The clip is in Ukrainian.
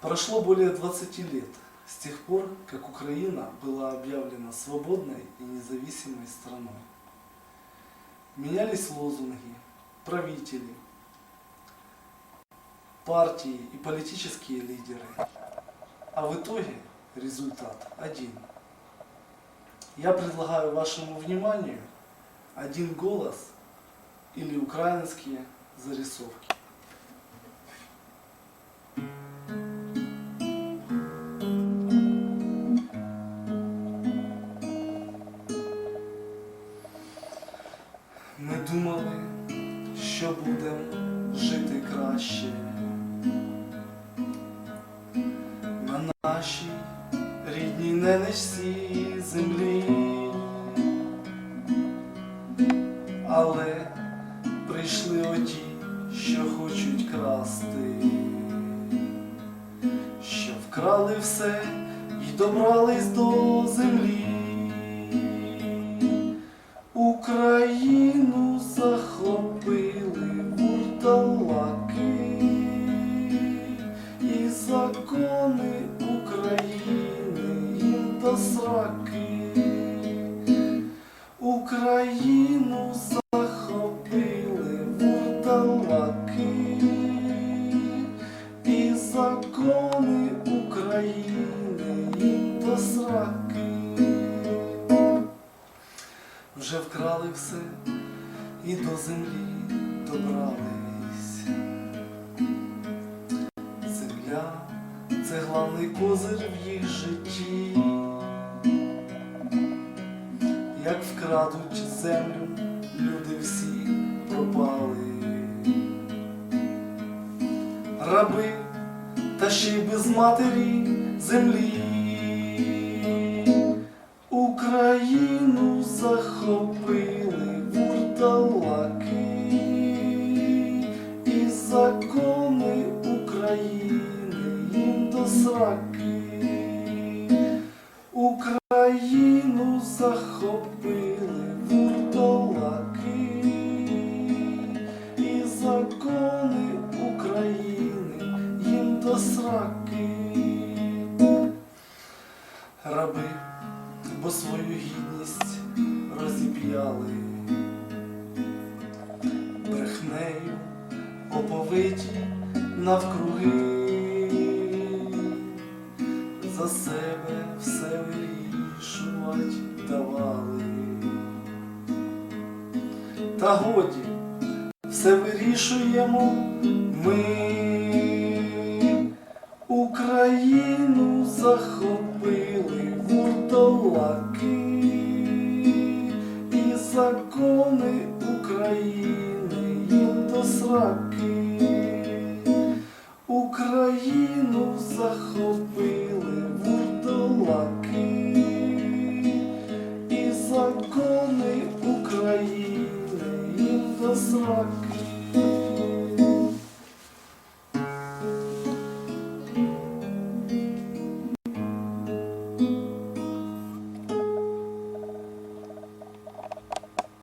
Прошло более 20 лет с тех пор, как Украина была объявлена свободной и независимой страной. Менялись лозунги, правители, партии и политические лидеры. А в итоге результат один. Я предлагаю вашему вниманию один голос или украинские зарисовки. Що будемо жити краще на нашій рідній ненечці землі. Але прийшли оті, що хочуть красти, що вкрали все і добрались до землі. Україну закони України їм до сраки. Україну захопили вурдалаки і закони України їм до сраки. Вже вкрали все і до землі добрались. Це главний козир в їх житті. Як вкрадуть землю, люди всі пропали. Раби та ще й без матері землі. До. Україну захопили вурдалаки і закони України їм до сраки. Раби бо свою гідність розіп'яли брехнею оповиті навкруги, за себе все вирішувати давали. Та годі все вирішуємо ми. Україну захопили вурдалаки і закони України їм до сраки. Україну захопили Lord.